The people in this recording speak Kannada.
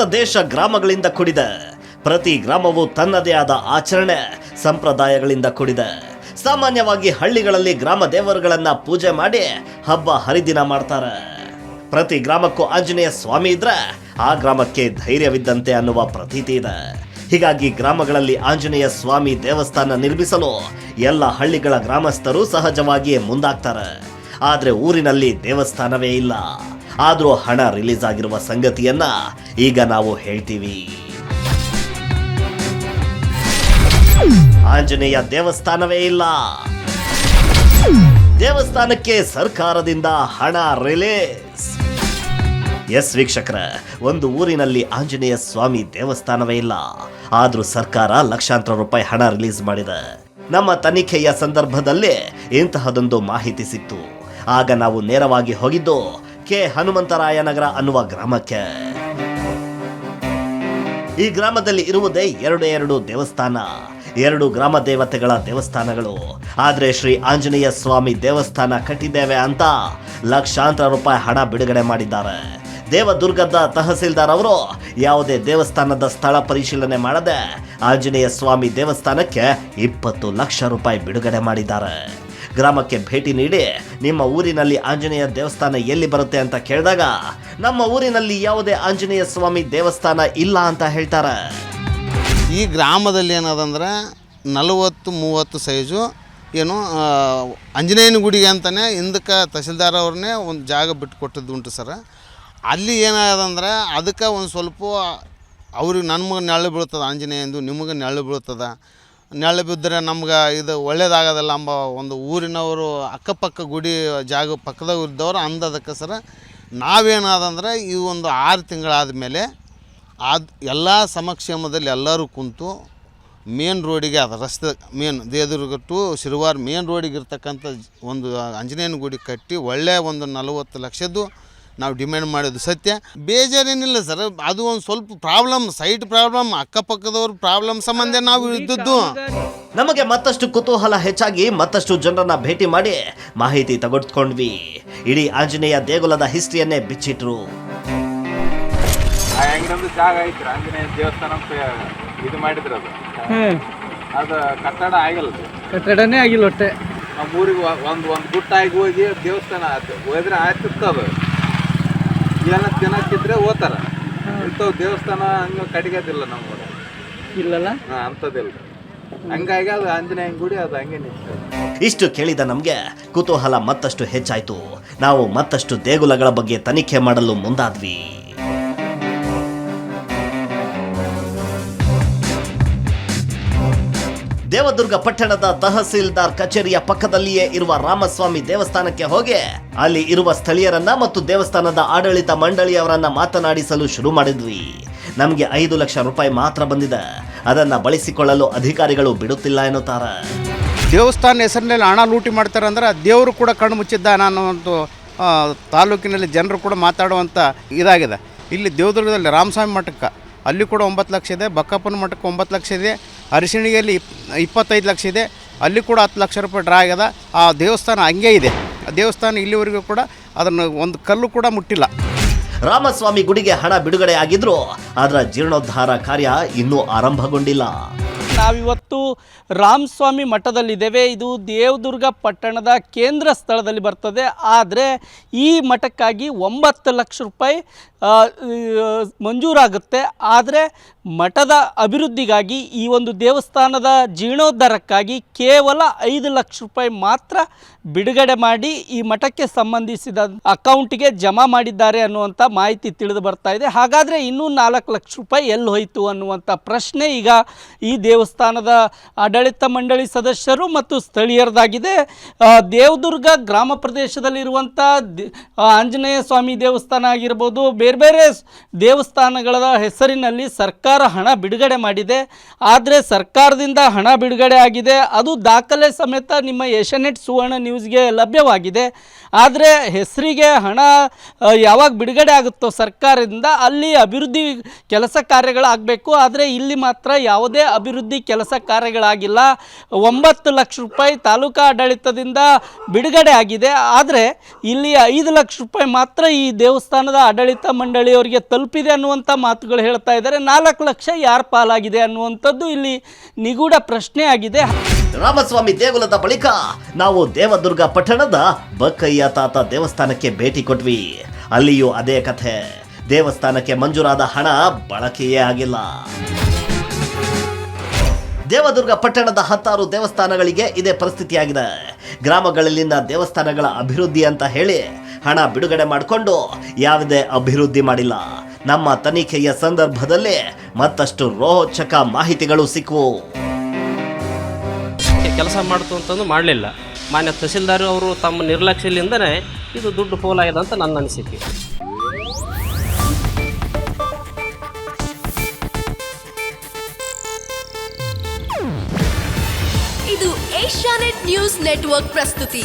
ದೇಶ ಗ್ರಾಮಗಳಿಂದ ಕೂಡಿದೆ. ಪ್ರತಿ ಗ್ರಾಮವು ತನ್ನದೇ ಆದ ಆಚರಣೆ, ಸಂಪ್ರದಾಯಗಳಿಂದ ಕೂಡಿದೆ. ಸಾಮಾನ್ಯವಾಗಿ ಹಳ್ಳಿಗಳಲ್ಲಿ ಗ್ರಾಮ ದೇವರುಗಳನ್ನ ಪೂಜೆ ಮಾಡಿ ಹಬ್ಬ ಹರಿದಿನ ಮಾಡ್ತಾರೆ. ಪ್ರತಿ ಗ್ರಾಮಕ್ಕೂ ಆಂಜನೇಯ ಸ್ವಾಮಿ ಇದ್ರೆ, ಆ ಗ್ರಾಮಕ್ಕೆ ಧೈರ್ಯವಿದ್ದಂತೆ ಅನ್ನುವ ಪ್ರತೀತಿ ಇದೆ. ಹೀಗಾಗಿ ಗ್ರಾಮಗಳಲ್ಲಿ ಆಂಜನೇಯ ಸ್ವಾಮಿ ದೇವಸ್ಥಾನ ನಿರ್ಮಿಸಲು ಎಲ್ಲ ಹಳ್ಳಿಗಳ ಗ್ರಾಮಸ್ಥರು ಸಹಜವಾಗಿಯೇ ಮುಂದಾಗ್ತಾರೆ. ಆದರೆ ಊರಿನಲ್ಲಿ ದೇವಸ್ಥಾನವೇ ಇಲ್ಲ. ಆದ್ರೂ ಹಣ ರಿಲೀಸ್ ಆಗಿರುವ ಸಂಗತಿಯನ್ನ ಈಗ ನಾವು ಹೇಳ್ತೀವಿ. ಆಂಜನೇಯ ದೇವಸ್ಥಾನವೇ ಇಲ್ಲ. ದೇವಸ್ಥಾನಕ್ಕೆ ಸರ್ಕಾರದಿಂದ ಹಣ ರಿಲೀಸ್. ಎಸ್ ವೀಕ್ಷಕರ, ಒಂದು ಊರಿನಲ್ಲಿ ಆಂಜನೇಯ ಸ್ವಾಮಿ ದೇವಸ್ಥಾನವೇ ಇಲ್ಲ. ಆದರೂ ಸರ್ಕಾರ ಲಕ್ಷಾಂತರ ರೂಪಾಯಿ ಹಣ ರಿಲೀಸ್ ಮಾಡಿದೆ. ನಮ್ಮ ತನಿಖೆಯ ಸಂದರ್ಭದಲ್ಲೇ ಇಂತಹದೊಂದು ಮಾಹಿತಿ ಸಿಕ್ತು. ಆಗ ನಾವು ನೇರವಾಗಿ ಹೋಗಿದ್ದು ಕೆ ಹನುಮಂತರಾಯ ನಗರ ಅನ್ನುವ ಗ್ರಾಮಕ್ಕೆ. ಈ ಗ್ರಾಮದಲ್ಲಿ ಇರುವುದೇ ಎರಡು ಎರಡು ದೇವಸ್ಥಾನ. ಎರಡು ಗ್ರಾಮ ದೇವತೆಗಳ ದೇವಸ್ಥಾನಗಳು. ಆದರೆ ಶ್ರೀ ಆಂಜನೇಯ ಸ್ವಾಮಿ ದೇವಸ್ಥಾನ ಕಟ್ಟಿದ್ದೇವೆ ಅಂತ ಲಕ್ಷಾಂತರ ರೂಪಾಯಿ ಹಣ ಬಿಡುಗಡೆ ಮಾಡಿದ್ದಾರೆ. ದೇವದುರ್ಗದ ತಹಸೀಲ್ದಾರ್ ಅವರು ಯಾವುದೇ ದೇವಸ್ಥಾನದ ಸ್ಥಳ ಪರಿಶೀಲನೆ ಮಾಡದೆ ಆಂಜನೇಯ ಸ್ವಾಮಿ ದೇವಸ್ಥಾನಕ್ಕೆ ಇಪ್ಪತ್ತು ಲಕ್ಷ ರೂಪಾಯಿ ಬಿಡುಗಡೆ ಮಾಡಿದ್ದಾರೆ. ಗ್ರಾಮಕ್ಕೆ ಭೇಟಿ ನೀಡಿ ನಿಮ್ಮ ಊರಿನಲ್ಲಿ ಆಂಜನೇಯ ದೇವಸ್ಥಾನ ಎಲ್ಲಿ ಬರುತ್ತೆ ಅಂತ ಕೇಳಿದಾಗ ನಮ್ಮ ಊರಿನಲ್ಲಿ ಯಾವುದೇ ಆಂಜನೇಯ ಸ್ವಾಮಿ ದೇವಸ್ಥಾನ ಇಲ್ಲ ಅಂತ ಹೇಳ್ತಾರೆ. ಈ ಗ್ರಾಮದಲ್ಲಿ ಏನದಂದ್ರೆ ನಲವತ್ತು ಮೂವತ್ತು ಸೈಜು ಏನು ಆಂಜನೇಯನ ಗುಡಿಗೆ ಅಂತಲೇ ಹಿಂದಕ್ಕೆ ತಹಸೀಲ್ದಾರ್ ಅವ್ರನ್ನೇ ಒಂದು ಜಾಗ ಬಿಟ್ಟು ಕೊಟ್ಟಿದ್ದು ಉಂಟು ಸರ್. ಅಲ್ಲಿ ಏನಾದಂದ್ರೆ ಅದಕ್ಕೆ ಒಂದು ಸ್ವಲ್ಪ ಅವ್ರಿಗೆ ನಮ್ಗೆ ನೆರಳು ಬೀಳ್ತದೆ ಆಂಜನೇಯಂದು, ನಿಮಗೆ ನೆರಳು ಬೀಳ್ತದೆ. ನೆರಳು ಬಿದ್ದರೆ ನಮ್ಗೆ ಇದು ಒಳ್ಳೇದಾಗೋದಿಲ್ಲ ಅಂಬ ಒಂದು ಊರಿನವರು ಅಕ್ಕಪಕ್ಕ ಗುಡಿ ಜಾಗ ಪಕ್ಕದಾಗ ಇದ್ದವ್ರು ಸರ ನಾವೇನಾದಂದ್ರೆ ಈ ಒಂದು ಆರು ತಿಂಗಳಾದ ಮೇಲೆ ಅದು ಎಲ್ಲ ಸಮಕ್ಷೇಮದಲ್ಲಿ ಎಲ್ಲರೂ ಕುಂತು ಮೇನ್ ರೋಡಿಗೆ ಅದು ರಸ್ತೆ main Devadurga to Sirwar main ರೋಡಿಗೆ ಇರ್ತಕ್ಕಂಥ ಒಂದು ಆಂಜನೇಯನ ಗುಡಿ ಕಟ್ಟಿ ಒಳ್ಳೆಯ ಒಂದು ನಲವತ್ತು ಲಕ್ಷದ್ದು ನಾವು ಡಿಮ್ಯಾಂಡ್ ಮಾಡೋದು. ಸತ್ಯ ಬೇಜಾರೇನಿಲ್ಲ ಸರ್ ಅದು ಒಂದು ಸ್ವಲ್ಪ ಪ್ರಾಬ್ಲಮ್ ಸೈಟ್ ಪ್ರಾಬ್ಲಮ್ ಅಕ್ಕಪಕ್ಕದವ್ರ ಪ್ರಾಬ್ಲಮ್ ಸಂಬಂಧ ನಾವು ಇದ್ದದ್ದು. ನಮಗೆ ಮತ್ತಷ್ಟು ಕುತೂಹಲ ಹೆಚ್ಚಾಗಿ ಮತ್ತಷ್ಟು ಜನರನ್ನ ಭೇಟಿ ಮಾಡಿ ಮಾಹಿತಿ ತಗೊಡ್ಕೊಂಡ್ವಿ ಇಡೀ ಆಂಜನೇಯ ದೇಗುಲದ ಹಿಸ್ಟ್ರಿಯನ್ನೇ ಬಿಚ್ಚಿಟ್ರು. ಆ ಹೆಂಗಂದ್ರೆ ಜಾಗ ಐತ್ರಿ? ಆಂಜನೇಯ ದೇವಸ್ಥಾನ ಅಂತ ಇದು ಮಾಡಿದ್ರು ಅದು. ಹ್ಮ್ ಅದು ಕಟ್ಟಡ ಆಗಿಲ್ಲ. ಕಟ್ಟಡನೇ ಆಗಿಲ್ಲ ಒಟ್ಟೆ. ನಮ್ಮ ಊರಿಗೆ ಒಂದು ಒಂದು ಗುಟ್ಟಾಗಿ ಹೋಗಿ ದೇವಸ್ಥಾನ ಆಯ್ತು ಹೋದ್ರೆ ಆಯ್ತಿತ್ತು ಅದು ಏನ ತಿನ್ನಕ್ಕಿದ್ರೆ ಹೋತಾರ ಇಂಥವು ದೇವಸ್ಥಾನ ಹಂಗ ಕಡಿಗದಿಲ್ಲ ನಮ್ಮ ಇಲ್ಲಲ್ಲ? ಹಾಂ ಅಂಥದ್ದಿಲ್ಲ. ಹಂಗಾಗಿ ಅದು ಆಂಜನೇಯ ಗುಡಿ ಅದು ಹಂಗೆ ನಿಂತು. ಇಷ್ಟು ಕೇಳಿದ ನಮಗೆ ಕುತೂಹಲ ಮತ್ತಷ್ಟು ಹೆಚ್ಚಾಯಿತು. ನಾವು ಮತ್ತಷ್ಟು ದೇಗುಲಗಳ ಬಗ್ಗೆ ತನಿಖೆ ಮಾಡಲು ಮುಂದಾದ್ವಿ. ದೇವದುರ್ಗ ಪಟ್ಟಣದ ತಹಸೀಲ್ದಾರ್ ಕಚೇರಿಯ ಪಕ್ಕದಲ್ಲಿಯೇ ಇರುವ ರಾಮಸ್ವಾಮಿ ದೇವಸ್ಥಾನಕ್ಕೆ ಹೋಗಿ, ಅಲ್ಲಿ ಇರುವ ಸ್ಥಳೀಯರನ್ನ ಮತ್ತು ದೇವಸ್ಥಾನದ ಆಡಳಿತ ಮಂಡಳಿಯವರನ್ನ ಮಾತನಾಡಿಸಲು ಶುರು ಮಾಡಿದ್ವಿ. ನಮಗೆ ಐದು ಲಕ್ಷ ರೂಪಾಯಿ ಮಾತ್ರ ಬಂದಿದೆ. ಅದನ್ನ ಬಳಸಿಕೊಳ್ಳಲು ಅಧಿಕಾರಿಗಳು ಬಿಡುತ್ತಿಲ್ಲ ಎನ್ನುತ್ತಾರೆ. ದೇವಸ್ಥಾನ ಹೆಸರಿನಲ್ಲಿ ಹಣ ಲೂಟಿ ಮಾಡ್ತಾರೆ ಅಂದ್ರೆ ದೇವರು ಕೂಡ ಕಣ್ಣು ಮುಚ್ಚಿದ್ದ ನಾನು ಒಂದು ತಾಲೂಕಿನಲ್ಲಿ ಜನರು ಕೂಡ ಮಾತಾಡುವಂಥ ಇದಾಗಿದೆ. ಇಲ್ಲಿ ದೇವದುರ್ಗದಲ್ಲಿ ರಾಮಸ್ವಾಮಿ ಮಠಕ್ಕೆ, ಅಲ್ಲಿ ಕೂಡ ಒಂಬತ್ತು ಲಕ್ಷ ಇದೆ, ಬಕ್ಕಪ್ಪನ ಮಠಕ್ಕೆ ಒಂಬತ್ತು ಲಕ್ಷ ಇದೆ ಅರಿಶಿಣಿಗೆಯಲ್ಲಿ ಇಪ್ ಇಪ್ಪತ್ತೈದು ಲಕ್ಷ ಇದೆ. ಅಲ್ಲಿ ಕೂಡ ಹತ್ತು ಲಕ್ಷ ರೂಪಾಯಿ ಡ್ರಾ ಆಗ್ಯದ. ಆ ದೇವಸ್ಥಾನ ಹಂಗೆ ಇದೆ. ಆ ದೇವಸ್ಥಾನ ಇಲ್ಲಿವರೆಗೂ ಕೂಡ ಅದನ್ನು ಒಂದು ಕಲ್ಲು ಕೂಡ ಮುಟ್ಟಿಲ್ಲ. ರಾಮಸ್ವಾಮಿ ಗುಡಿಗೆ ಹಣ ಬಿಡುಗಡೆ ಆಗಿದ್ರು. ಅದರ ಜೀರ್ಣೋದ್ಧಾರ ಕಾರ್ಯ ಇನ್ನೂ ಆರಂಭಗೊಂಡಿಲ್ಲ. ನಾವಿವತ್ತು ರಾಮಸ್ವಾಮಿ ಮಠದಲ್ಲಿದ್ದೇವೆ. ಇದು ದೇವದುರ್ಗ ಪಟ್ಟಣದ ಕೇಂದ್ರ ಸ್ಥಳದಲ್ಲಿ ಬರ್ತದೆ. ಆದರೆ ಈ ಮಠಕ್ಕಾಗಿ ಒಂಬತ್ತು ಲಕ್ಷ ರೂಪಾಯಿ ಮಂಜೂರಾಗುತ್ತೆ. ಆದರೆ ಮಠದ ಅಭಿವೃದ್ಧಿಗಾಗಿ ಈ ಒಂದು ದೇವಸ್ಥಾನದ ಜೀರ್ಣೋದ್ಧಾರಕ್ಕಾಗಿ ಕೇವಲ ಐದು ಲಕ್ಷ ರೂಪಾಯಿ ಮಾತ್ರ ಬಿಡುಗಡೆ ಮಾಡಿ ಈ ಮಠಕ್ಕೆ ಸಂಬಂಧಿಸಿದ ಅಕೌಂಟಿಗೆ ಜಮಾ ಮಾಡಿದ್ದಾರೆ ಅನ್ನುವಂಥ ಮಾಹಿತಿ ತಿಳಿದು ಬರ್ತಾ ಇದೆ. ಹಾಗಾದರೆ ಇನ್ನೂ ನಾಲ್ಕು ಲಕ್ಷ ರೂಪಾಯಿ ಎಲ್ಲಿ ಹೋಯಿತು ಅನ್ನುವಂಥ ಪ್ರಶ್ನೆ ಈಗ ಈ ದೇವಸ್ಥಾನದ ಆಡಳಿತ ಮಂಡಳಿ ಸದಸ್ಯರು ಮತ್ತು ಸ್ಥಳೀಯರದಾಗಿದೆ. ದೇವದುರ್ಗ ಗ್ರಾಮ ಪ್ರದೇಶದಲ್ಲಿರುವಂಥ ಆಂಜನೇಯ ಸ್ವಾಮಿ ದೇವಸ್ಥಾನ ಆಗಿರ್ಬೋದು ಬೇರೆ ಬೇರೆ ದೇವಸ್ಥಾನಗಳ ಹೆಸರಿನಲ್ಲಿ ಸರ್ಕಾರ ಹಣ ಬಿಡುಗಡೆ ಮಾಡಿದೆ. ಆದರೆ ಸರ್ಕಾರದಿಂದ ಹಣ ಬಿಡುಗಡೆ ಆಗಿದೆ. ಅದು ದಾಖಲೆ ಸಮೇತ ನಿಮ್ಮ ಏಷ್ಯಾನೆಟ್ ಸುವರ್ಣ ನ್ಯೂಸ್ಗೆ ಲಭ್ಯವಾಗಿದೆ. ಆದರೆ ಹೆಸರಿಗೆ ಹಣ ಯಾವಾಗ ಬಿಡುಗಡೆ ಆಗುತ್ತೋ ಸರ್ಕಾರದಿಂದ ಅಲ್ಲಿ ಅಭಿವೃದ್ಧಿ ಕೆಲಸ ಕಾರ್ಯಗಳಾಗಬೇಕು. ಆದರೆ ಇಲ್ಲಿ ಮಾತ್ರ ಯಾವುದೇ ಅಭಿವೃದ್ಧಿ ಕೆಲಸ ಕಾರ್ಯಗಳಾಗಿಲ್ಲ. ಒಂಬತ್ತು ಲಕ್ಷ ರೂಪಾಯಿ ತಾಲೂಕು ಆಡಳಿತದಿಂದ ಬಿಡುಗಡೆ ಆಗಿದೆ. ಆದರೆ ಇಲ್ಲಿ ಐದು ಲಕ್ಷ ರೂಪಾಯಿ ಮಾತ್ರ ಈ ದೇವಸ್ಥಾನದ ಆಡಳಿತ ಮಂಡಳಿಯವರಿಗೆ ತಲುಪಿದೆ ಅನ್ನುವಂಥ ಮಾತುಗಳು ಹೇಳ್ತಾ ಇದ್ದಾರೆ. ನಾಲ್ಕು ಲಕ್ಷ ಯಾರ ಪಾಲಾಗಿದೆ ಅನ್ನುವಂಥದ್ದು ಇಲ್ಲಿ ನಿಗೂಢ ಪ್ರಶ್ನೆ ಆಗಿದೆ. ರಾಮಸ್ವಾಮಿ ದೇಗುಲದ ಬಳಿಕ ನಾವು ದೇವದುರ್ಗ ಪಟ್ಟಣದ ಬಕ್ಕಯ್ಯ ತಾತ ದೇವಸ್ಥಾನಕ್ಕೆ ಭೇಟಿ ಕೊಟ್ವಿ. ಅಲ್ಲಿಯೂ ಅದೇ ಕಥೆ. ದೇವಸ್ಥಾನಕ್ಕೆ ಮಂಜೂರಾದ ಹಣ ಬಳಕೆಯೇ ಆಗಿಲ್ಲ. ದೇವದುರ್ಗ ಪಟ್ಟಣದ ಹತ್ತಾರು ದೇವಸ್ಥಾನಗಳಿಗೆ ಇದೇ ಪರಿಸ್ಥಿತಿಯಾಗಿದೆ. ಗ್ರಾಮಗಳಲ್ಲಿನ ದೇವಸ್ಥಾನಗಳ ಅಭಿವೃದ್ಧಿ ಅಂತ ಹೇಳಿ ಹಣ ಬಿಡುಗಡೆ ಮಾಡಿಕೊಂಡು ಯಾವುದೇ ಅಭಿವೃದ್ಧಿ ಮಾಡಿಲ್ಲ. ನಮ್ಮ ತನಿಖೆಯ ಸಂದರ್ಭದಲ್ಲಿ ಮತ್ತಷ್ಟು ರೋಚಕ ಮಾಹಿತಿಗಳು ಸಿಕ್ಕವು ಕೆಲಸ ಮಾಡ್ತು ಅಂತಂದು ಮಾಡಲಿಲ್ಲ. ಮಾನ್ಯ ತಹಸೀಲ್ದಾರ್ ಅವರು ತಮ್ಮ ನಿರ್ಲಕ್ಷ್ಯದಿಂದನೇ ಇದು ದುಡ್ಡು ಪೋಲಾಗಿದೆ ಅಂತ ನನ್ನ ಅನಿಸಿಕೆ. ಇದು ಏಷ್ಯಾನೆಟ್ ನ್ಯೂಸ್ ನೆಟ್ವರ್ಕ್ ಪ್ರಸ್ತುತಿ.